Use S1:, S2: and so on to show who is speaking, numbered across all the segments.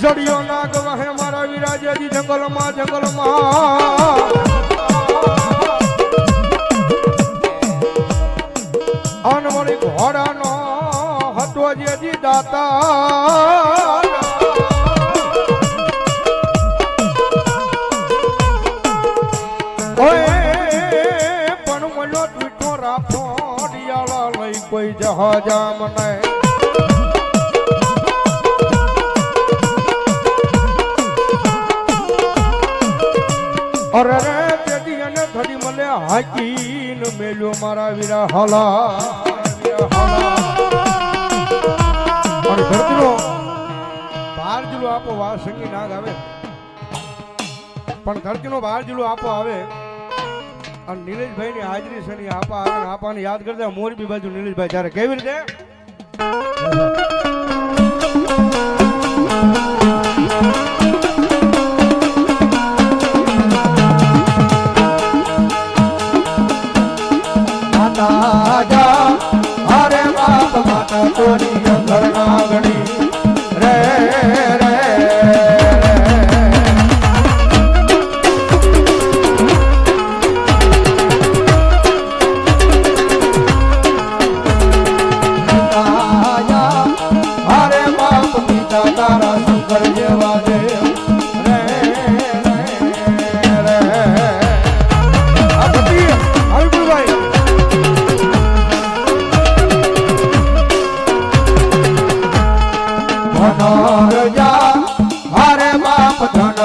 S1: જડિયો નાગ વહે મારા વિરાજાજી જંગલમાં જંગલમાં. અનવળી ઘોડાનો હતો જેજી દાતા પણ મનો મીઠો રાખો ડિયાળા લઈ કોઈ જહાજા મને અરે રે તેદી અને ધડી મને હાકીન મેલ્યો મારા વીરા હલા. વીરા અને ધરતીનો બાર જુલો આપો, વા સંગી નાગ આવે. પણ ધરતીનો બાર જુલો આપો આવે. અને નિલેશભાઈ ની હાજરી છે ને આપા આવે ને આપાને યાદ કરતા મોરબી બાજુ નીલેશભાઈ ત્યારે કેવી રીતે? માતા જા અરે બાપ માતા તોરી ગંગર ગણી?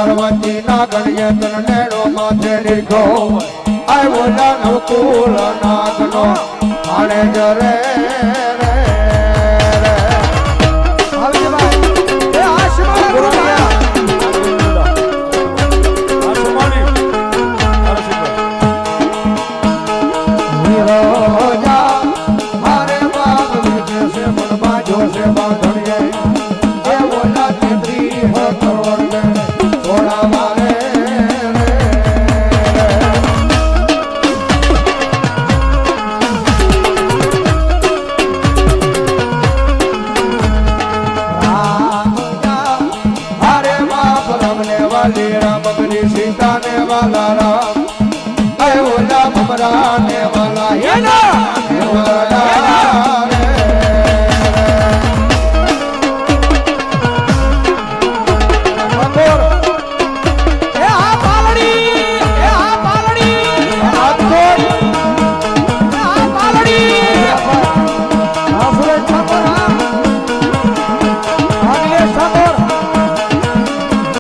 S1: બાપ ધનરવતી ના ગણ્ય તન નેડો માથે લીધો આવ્યો દાનવ કુલ નાગનો. આણે જરે રે Sita Neva Lara